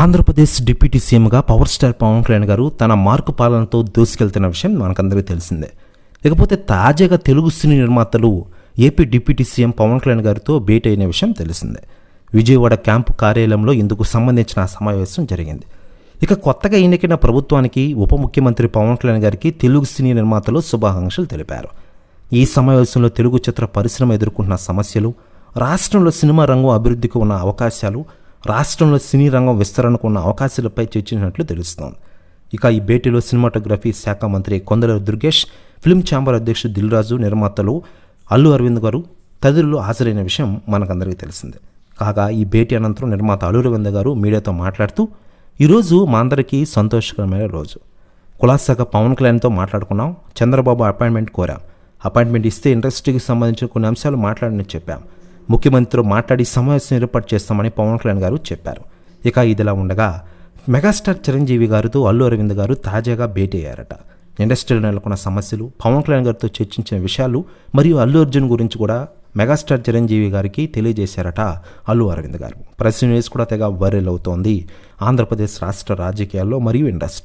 Andhra Pradesh deputy సీఎంగా power star Pawan Kalyan గారు తన మార్కు పాలనతో దూసుకెళ్తున్న విషయం మనకందరికీ తెలిసిందే. ఇకపోతే తాజాగా తెలుగు సినీ నిర్మాతలు AP deputy CM Pawan Kalyan గారితో భేటీ అయిన విషయం తెలిసిందే. విజయవాడ క్యాంపు కార్యాలయంలో ఇందుకు సంబంధించిన సమావేశం జరిగింది. ఇక కొత్తగా ఎన్నికైన ప్రభుత్వానికి ఉప ముఖ్యమంత్రి పవన్ కళ్యాణ్ గారికి తెలుగు సినీ నిర్మాతలు శుభాకాంక్షలు తెలిపారు. ఈ సమావేశంలో తెలుగు చిత్ర పరిశ్రమ ఎదుర్కొంటున్న సమస్యలు రాష్ట్రంలో సినిమా రంగం అభివృద్ధికి ఉన్న అవకాశాలు రాష్ట్రంలో సినీ రంగం విస్తరణకు ఉన్న అవకాశాలపై చర్చించినట్లు తెలుస్తోంది. ఇక ఈ భేటీలో సినిమాటోగ్రఫీ శాఖ మంత్రి కొందల దుర్గేష్ ఫిల్మ్ ఛాంబర్ అధ్యక్షుడు దిల్రాజు నిర్మాతలు అల్లు అరవింద్ గారు తదితరులు హాజరైన విషయం మనకందరికీ తెలిసిందే. కాగా ఈ భేటీ అనంతరం నిర్మాత అల్లు అరవింద్ గారు మీడియాతో మాట్లాడుతూ ఈరోజు మా అందరికీ సంతోషకరమైన రోజు. కులాసాగా పవన్ కళ్యాణ్తో మాట్లాడుకున్నాం చంద్రబాబు అపాయింట్మెంట్ కోరాం. అపాయింట్మెంట్ ఇస్తే ఇండస్ట్రీకి సంబంధించిన కొన్ని అంశాలు మాట్లాడని చెప్పాం. ముఖ్యమంత్రితో మాట్లాడి సమావేశం ఏర్పాటు చేస్తామని పవన్ కళ్యాణ్ గారు చెప్పారు. ఇక ఇదిలా ఉండగా మెగాస్టార్ చిరంజీవి గారితో అల్లు అరవింద్ గారు తాజాగా భేటీ అయ్యారట. ఇండస్ట్రీలో నెలకొన్న సమస్యలు పవన్ కళ్యాణ్ గారితో చర్చించిన విషయాలు మరియు అల్లు అర్జున్ గురించి కూడా మెగాస్టార్ చిరంజీవి గారికి తెలియజేశారట అల్లు అరవింద్ గారు. ప్రెస్ న్యూస్ కూడా తెగ వైరల్ అవుతోంది. ఆంధ్రప్రదేశ్ రాష్ట్ర రాజకీయాల్లో మరియు ఇండస్ట్రీ.